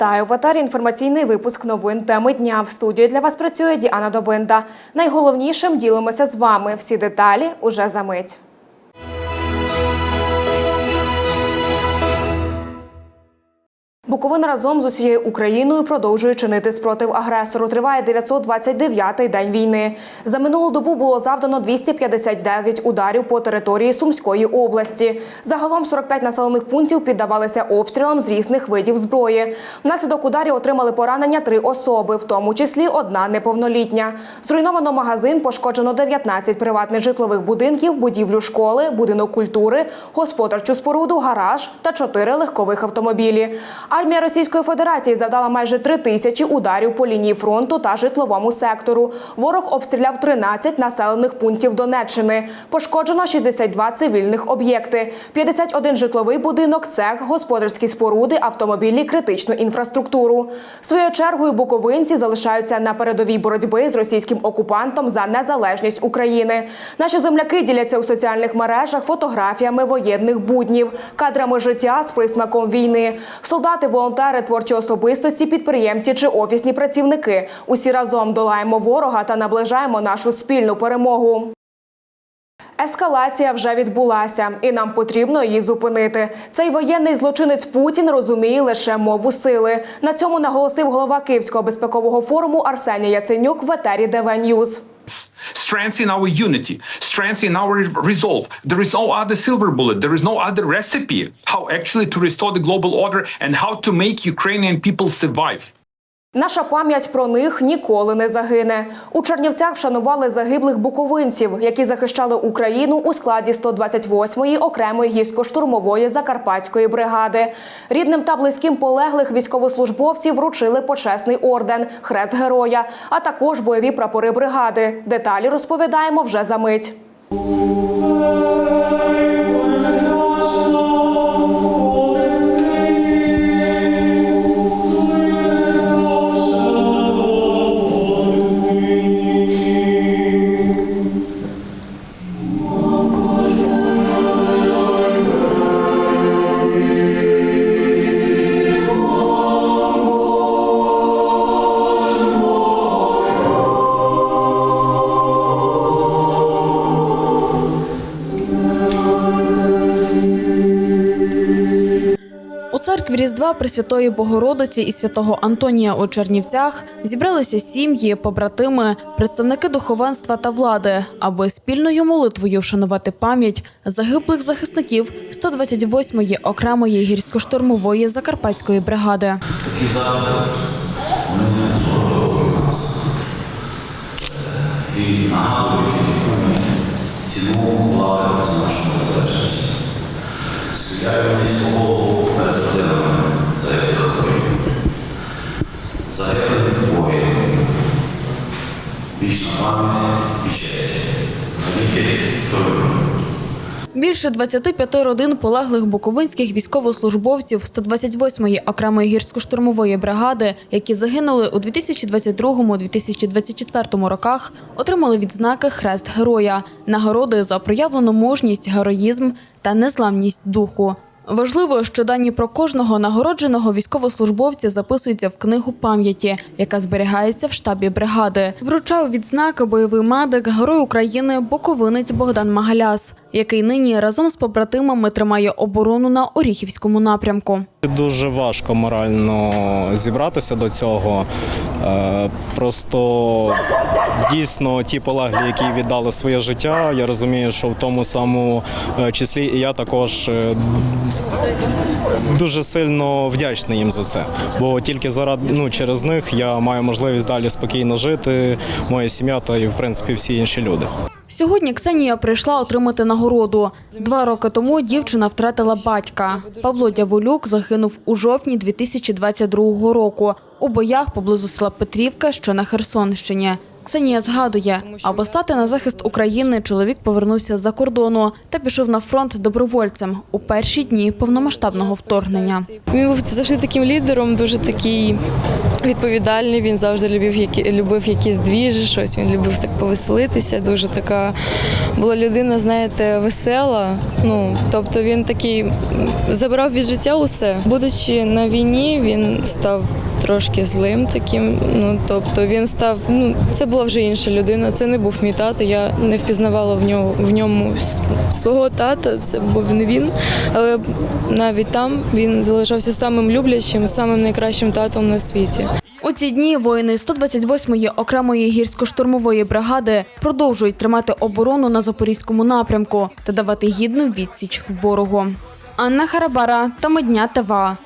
Вітаю в етері інформаційний випуск новин теми дня. В студії для вас працює Діана Добинда. Найголовнішим ділимося з вами. Всі деталі уже за мить. Буковина разом з усією Україною продовжує чинити спротив агресору. Триває 929-й день війни. За минулу добу було завдано 259 ударів по території Сумської області. Загалом 45 населених пунктів піддавалися обстрілам з різних видів зброї. Внаслідок ударів отримали поранення три особи, в тому числі одна неповнолітня. Зруйновано магазин, пошкоджено 19 приватних житлових будинків, будівлю школи, будинок культури, господарчу споруду, гараж та 4 легкових автомобілі. Армія Російської Федерації завдала майже три тисячі ударів по лінії фронту та житловому сектору. Ворог обстріляв 13 населених пунктів Донеччини. Пошкоджено 62 цивільних об'єкти, 51 житловий будинок, цех, господарські споруди, автомобілі, критичну інфраструктуру. Своєю чергою буковинці залишаються на передовій боротьби з російським окупантом за незалежність України. Наші земляки діляться у соціальних мережах фотографіями воєнних буднів, кадрами життя з присмаком війни. Солдати, волонтери, творчі особистості, підприємці чи офісні працівники. Усі разом долаємо ворога та наближаємо нашу спільну перемогу. Ескалація вже відбулася, і нам потрібно її зупинити. Цей воєнний злочинець Путін розуміє лише мову сили. На цьому наголосив голова Київського безпекового форуму Арсеній Яценюк в етері ДВ Ньюз. Strength in our unity, strength in our resolve. There is no other silver bullet. There is no other recipe how actually to restore the global order and how to make Ukrainian people survive. Наша пам'ять про них ніколи не загине. У Чернівцях вшанували загиблих буковинців, які захищали Україну у складі 128-ї окремої гірсько-штурмової закарпатської бригади. Рідним та близьким полеглих військовослужбовців вручили почесний орден, хрест героя, а також бойові прапори бригади. Деталі розповідаємо вже за мить. Різдва Пресвятої Богородиці і святого Антонія у Чернівцях зібралися сім'ї, побратими, представники духовенства та влади, аби спільною молитвою вшанувати пам'ять загиблих захисників 128-ї окремої гірсько-штурмової закарпатської бригади. такі заходи вони згуртовують нас і нагадують ціну влади за нашу незалежність. Схиляю низьку голову перед родинами загиблих воїнів. Загиблих воїнів. Вічна пам'ять і честь. Навіки вторую. Більше 25 родин полеглих буковинських військовослужбовців 128-ї окремої гірсько-штурмової бригади, які загинули у 2022-2024 роках, отримали відзнаки Хрест Героя, нагороди за проявлену мужність, героїзм та незламність духу. Важливо, що дані про кожного нагородженого військовослужбовця записуються в книгу пам'яті, яка зберігається в штабі бригади. Вручав відзнаки бойовий медик, герой України, боковинець Богдан Магаляс, який нині разом з побратимами тримає оборону на Оріхівському напрямку. Дуже важко морально зібратися до цього. Е, Просто дійсно ті полеглі, які віддали своє життя. Я розумію, що в тому самому е, числі і я також е, дуже сильно вдячний їм за це. Бо тільки заради ну, через них я маю можливість далі спокійно жити, моя сім'я та і в принципі всі інші люди. Сьогодні Ксенія прийшла отримати нагороду. Два роки тому дівчина втратила батька. Павло Дяволюк загинув у жовтні 2022 року у боях поблизу села Петрівка, що на Херсонщині. Ксенія згадує, аби стати на захист України, чоловік повернувся з-за кордону та пішов на фронт добровольцем у перші дні повномасштабного вторгнення. Він був завжди таким лідером, дуже такий відповідальний. Він завжди любив які любив якісь двіжі, щось. Він любив так повеселитися. Дуже така була людина, знаєте, весела. Ну тобто він такий забрав від життя усе. Будучи на війні, він став. Трошки злим таким, ну тобто він став. Ну це була вже інша людина. Це не був мій тато. Я не впізнавала в нього в ньому свого тата. Це був не він. Але навіть там він залишався самим люблячим, самим найкращим татом на світі. У ці дні воїни 128-ї окремої гірсько-штурмової бригади продовжують тримати оборону на запорізькому напрямку та давати гідну відсіч ворогу. Анна Харабара та Медня ТВА.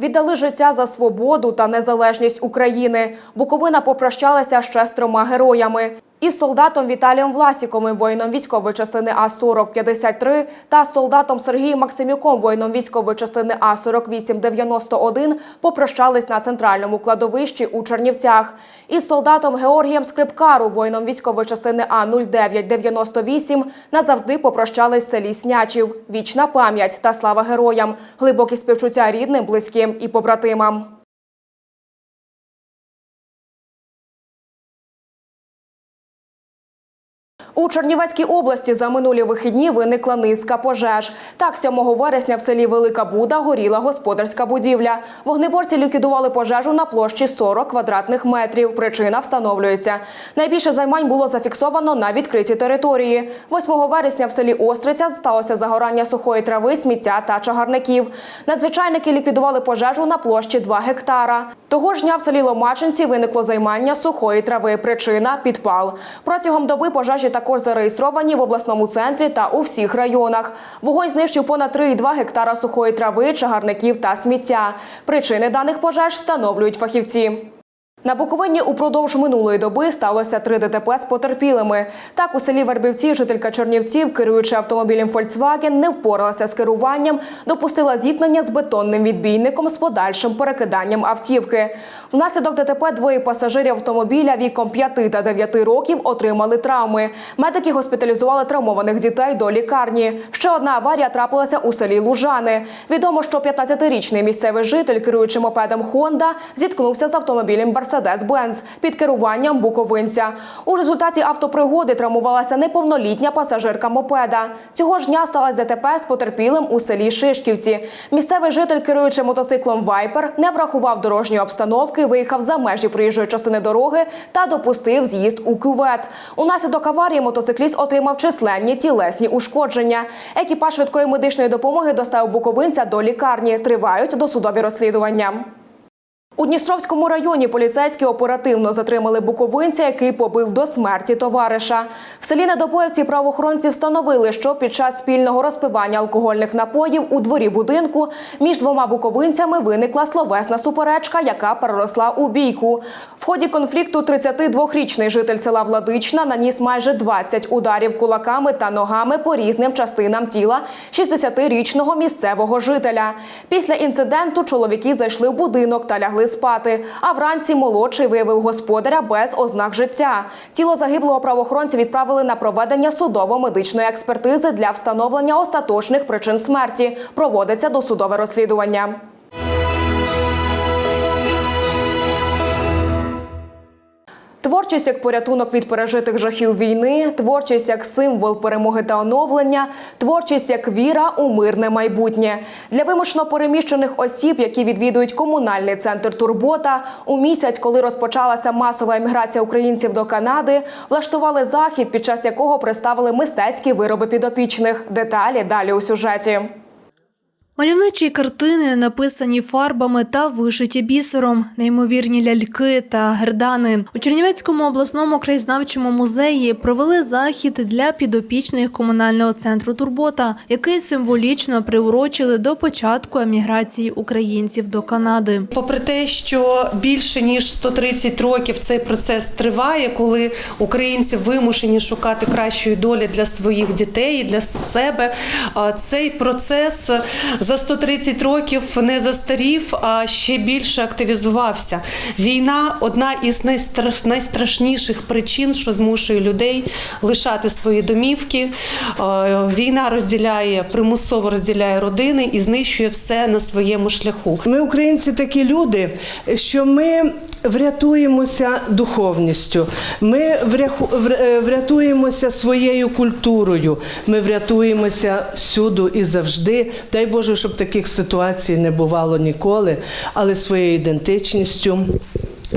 Віддали життя за свободу та незалежність України. Буковина попрощалася ще з трьома героями. Із солдатом Віталієм Власіковим, воїном військової частини А-4053 та солдатом Сергієм Максимюком, воїном військової частини А-4891 попрощались на центральному кладовищі у Чернівцях. Із солдатом Георгієм Скрипкару, воїном військової частини А-0998 назавжди попрощались в селі Снячів. Вічна пам'ять та слава героям, глибокі співчуття рідним, близьким і побратимам. У Чернівецькій області за минулі вихідні виникла низка пожеж. Так, 7 вересня в селі Велика Буда горіла господарська будівля. Вогнеборці ліквідували пожежу на площі 40 квадратних метрів. Причина встановлюється. Найбільше займань було зафіксовано на відкритій території. 8 вересня в селі Остриця сталося загорання сухої трави, сміття та чагарників. Надзвичайники ліквідували пожежу на площі 2 гектара. Того ж дня в селі Ломачинці виникло займання сухої трави. Причина підпал. Протягом доби пожежі також зареєстровані в обласному центрі та у всіх районах. Вогонь знищив понад 3,2 гектара сухої трави, чагарників та сміття. Причини даних пожеж встановлюють фахівці. На Буковині упродовж минулої доби сталося три ДТП з потерпілими. Так, у селі Вербівці жителька Чернівців, керуючи автомобілем Volkswagen, не впоралася з керуванням, допустила зіткнення з бетонним відбійником з подальшим перекиданням автівки. Внаслідок ДТП двоє пасажирів автомобіля віком 5 та 9 років отримали травми. Медики госпіталізували травмованих дітей до лікарні. Ще одна аварія трапилася у селі Лужани. Відомо, що 15-річний місцевий житель, керуючи мопедом Honda, зіткнувся з автомобілем Mercedes-Benz під керуванням буковинця. У результаті автопригоди травмувалася неповнолітня пасажирка мопеда. Цього ж дня сталося ДТП з потерпілим у селі Шишківці. Місцевий житель, керуючи мотоциклом Вайпер, не врахував дорожньої обстановки, виїхав за межі проїжджої частини дороги та допустив з'їзд у кювет. Унаслідок аварії мотоцикліст отримав численні тілесні ушкодження. Екіпаж швидкої медичної допомоги доставив буковинця до лікарні. Тривають досудові розслідування. У Дністровському районі поліцейські оперативно затримали буковинця, який побив до смерті товариша. В селі Недопоївці правоохоронці встановили, що під час спільного розпивання алкогольних напоїв у дворі будинку між двома буковинцями виникла словесна суперечка, яка переросла у бійку. В ході конфлікту 32-річний житель села Владична наніс майже 20 ударів кулаками та ногами по різним частинам тіла 60-річного місцевого жителя. Після інциденту чоловіки зайшли в будинок та лягли спати. А вранці молодший виявив господаря без ознак життя. Тіло загиблого правоохоронця відправили на проведення судово-медичної експертизи для встановлення остаточних причин смерті. Проводиться досудове розслідування. Творчість як порятунок від пережитих жахів війни, творчість як символ перемоги та оновлення, творчість як віра у мирне майбутнє для вимушено переміщених осіб, які відвідують комунальний центр Турбота. У місяць, коли розпочалася масова еміграція українців до Канади, влаштували захід, під час якого представили мистецькі вироби підопічних. Деталі далі у сюжеті. Мальовничі картини, написані фарбами та вишиті бісером, неймовірні ляльки та гердани. У Чернівецькому обласному краєзнавчому музеї провели захід для підопічних комунального центру Турбота, який символічно приурочили до початку еміграції українців до Канади. Попри те, що більше ніж 130 років цей процес триває, коли українці вимушені шукати кращої долі для своїх дітей і для себе, цей процес за 130 років не застарів, а ще більше активізувався. Війна одна із найстра- найстрашніших причин, що змушує людей лишати свої домівки. Е, Війна розділяє примусово розділяє родини і знищує все на своєму шляху. Ми, українці, такі люди, що ми врятуємося духовністю, ми е, врятуємося своєю культурою, ми врятуємося всюду і завжди. Дай Боже, щоб таких ситуацій не бувало ніколи, але своєю ідентичністю.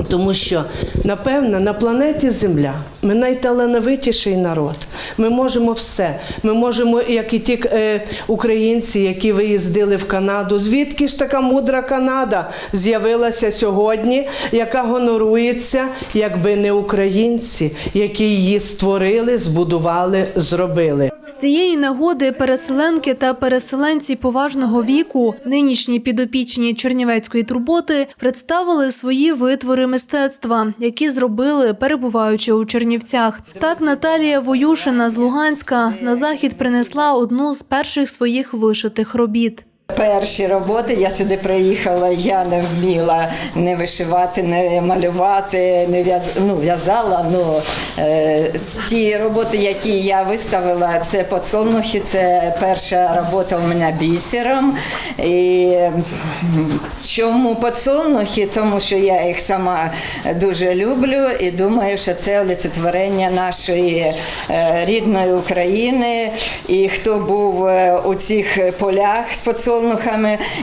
Тому що, напевно, на планеті Земля ми найталановитіший народ. Ми можемо все. Ми можемо, як і ті е, українці, які виїздили в Канаду. Звідки ж така мудра Канада з'явилася сьогодні, яка гонорується, якби не українці, які її створили, збудували, зробили. З цієї нагоди переселенки та переселенці поважного віку, нинішні підопічні Чернівецької турботи, представили свої витвори мистецтва, які зробили, перебуваючи у Чернівцях. Так Наталія Воюшина з Луганська на захід принесла одну з перших своїх вишитих робіт. Перші роботи я сюди приїхала, я не вміла не вишивати, не малювати, не в'яз... ну, в'язала. Ну, е, ті роботи, які я виставила, це подсолнухи, це перша робота у мене бісером. І чому подсолнухи? Тому що я їх сама дуже люблю і думаю, що це олицетворення нашої е, рідної України. І хто був е, у цих полях з подсолнухами,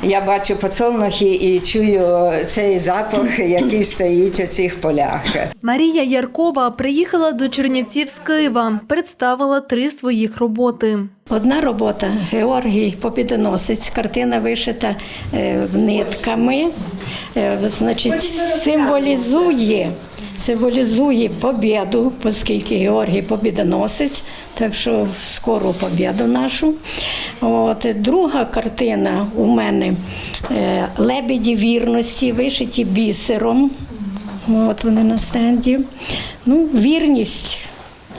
я бачу подсолнухи і чую цей запах, який стоїть у цих полях. Марія Яркова приїхала до Чернівців з Києва, представила три своїх роботи. Одна робота Георгій Побідоносець, картина вишита е, нитками, е, значить, символізує. Символізує побіду, оскільки Георгій побідоносець, так що скору побіду нашу. От, друга картина у мене е, лебеді вірності, вишиті бісером. От вони на стенді. Ну, вірність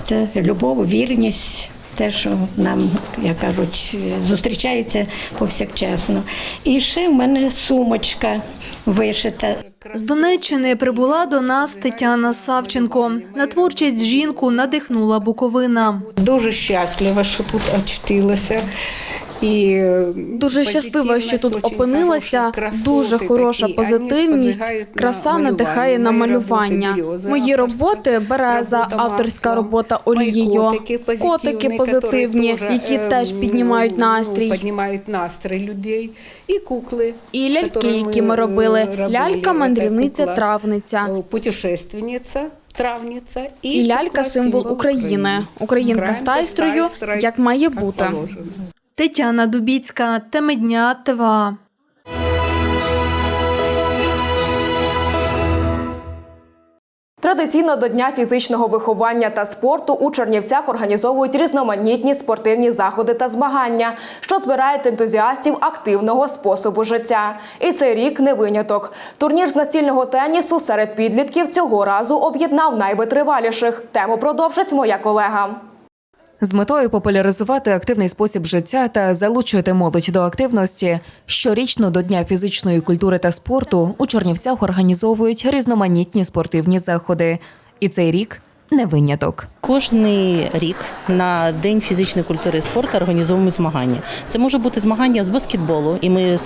це любов, вірність, те, що нам, як кажуть, зустрічається повсякчасно. І ще в мене сумочка вишита. З Донеччини прибула до нас Тетяна Савченко. На творчість жінку надихнула Буковина. Дуже щаслива, що тут очутилася. І Дуже щаслива, що тут опинилася. Дуже хороша позитивність. Краса надихає на малювання. Мої роботи береза, авторська робота олією, котики позитивні, які теж піднімають настрій. Піднімають настрій людей. І кукли. І ляльки, які ми робили. Лялька, мандрівниця, травниця. е, Путешественниця, травниця і, І лялька символ України. Українка з Українка з тайстрою, тайстрою, як має бути. Тетяна Дубіцька, теми дня. Традиційно до Дня фізичного виховання та спорту у Чернівцях організовують різноманітні спортивні заходи та змагання, що збирають ентузіастів активного способу життя. І цей рік не виняток. Турнір з настільного тенісу серед підлітків цього разу об'єднав найвитриваліших. Тему продовжить моя колега. З метою популяризувати активний спосіб життя та залучити молодь до активності, щорічно до Дня фізичної культури та спорту у Чернівцях організовують різноманітні спортивні заходи. І цей рік не виняток. Кожний рік на День фізичної культури і спорту організовуємо змагання. Це може бути змагання з баскетболу, і ми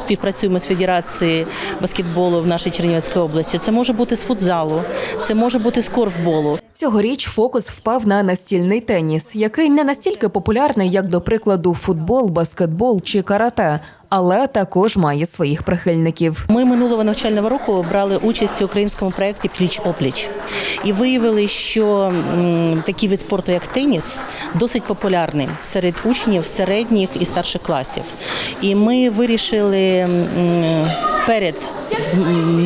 співпрацюємо з Федерацією баскетболу в нашій Чернівецькій області. Це може бути з футзалу, це може бути з корфболу. Цьогоріч фокус впав на настільний теніс, який не настільки популярний, як, до прикладу, футбол, баскетбол чи карате, але також має своїх прихильників. Ми минулого навчального року брали участь у українському проєкті Пліч опліч і виявили, що такий вид спорту, як теніс, досить популярний серед учнів середніх і старших класів. І ми вирішили перед з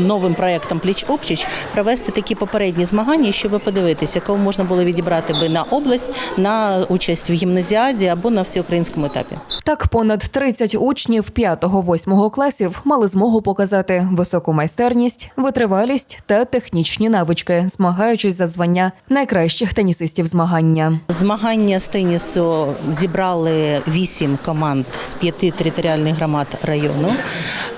новим проєктом Пліч опліч провести такі попередні змагання, щоб подивитися, кого можна було відібрати би на область на участь в гімназіаді або на всеукраїнському етапі. Так, понад 30 учнів 5-8 класів мали змогу показати високу майстерність, витривалість та технічні навички, змагаючись за звання найкращих тенісистів змагання. Змагання з тенісу зібрали вісім команд з п'яти територіальних громад району.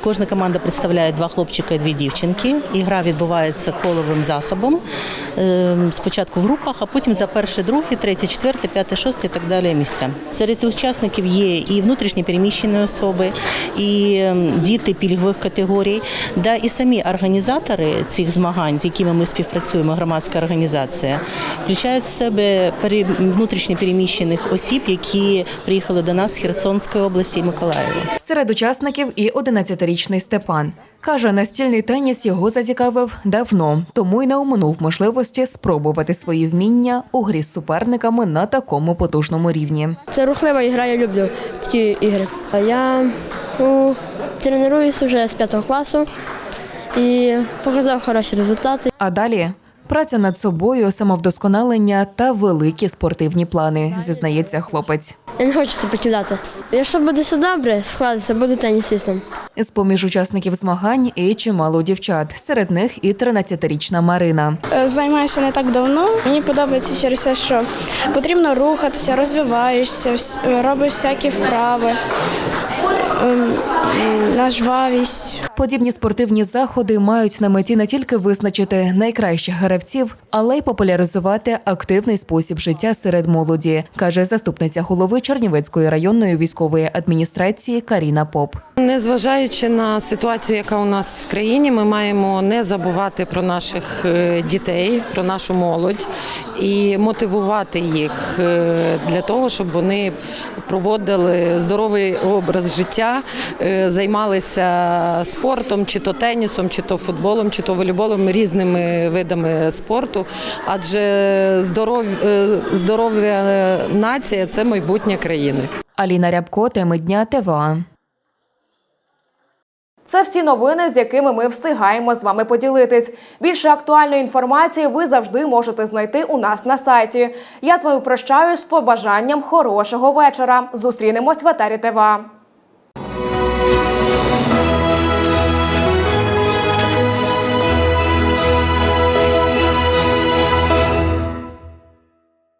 Кожна команда представляє два хлопчика і дві дівчинки. І гра відбувається коловим засобом. Ем, Спочатку в групах, а потім за перше, друге, третє, четверте, п'яте, шосте і так далі місця. Серед учасників є і внутрішні переміщені особи, і ем, діти пільгових категорій, да і самі організатори цих змагань, з якими ми співпрацюємо, громадська організація, включають в себе внутрішньо переміщених осіб, які приїхали до нас з Херсонської області і Миколаєва. Серед учасників і 11-річний Степан. Каже, настільний теніс його зацікавив давно, тому й не оминув можливості спробувати свої вміння у грі з суперниками на такому потужному рівні. Це рухлива ігра, я люблю такі ігри. А Я ну, тренуюся вже з п'ятого класу і показав хороші результати. А далі праця над собою, самовдосконалення та великі спортивні плани, зізнається хлопець. Я не хочу це покидати. Якщо буде все добре, складеться, буду тенісистом. З поміж учасників змагань і чимало дівчат. Серед них і 13-річна Марина. Е, Займаюся не так давно. Мені подобається через те, що потрібно рухатися, розвиваєшся, робиш всякі вправи, на жвавість. Подібні спортивні заходи мають на меті не тільки визначити найкращих гравців, але й популяризувати активний спосіб життя серед молоді, каже заступниця голови Чернівецької районної військової адміністрації Каріна Поп. Незважаючи на ситуацію, яка у нас в країні, ми маємо не забувати про наших е, дітей, про нашу молодь і мотивувати їх е, для того, щоб вони проводили здоровий образ життя, е, займалися спортом, чи то тенісом, чи то футболом, чи то волейболом, різними видами спорту. Адже здоров, е, здоров'я нація це майбутнє країни. Аліна Рябко, теми дня ТВА. Це всі новини, з якими ми встигаємо з вами поділитись. Більше актуальної інформації ви завжди можете знайти у нас на сайті. Я з вами прощаюсь з побажанням хорошого вечора. Зустрінемось в етері ТВА.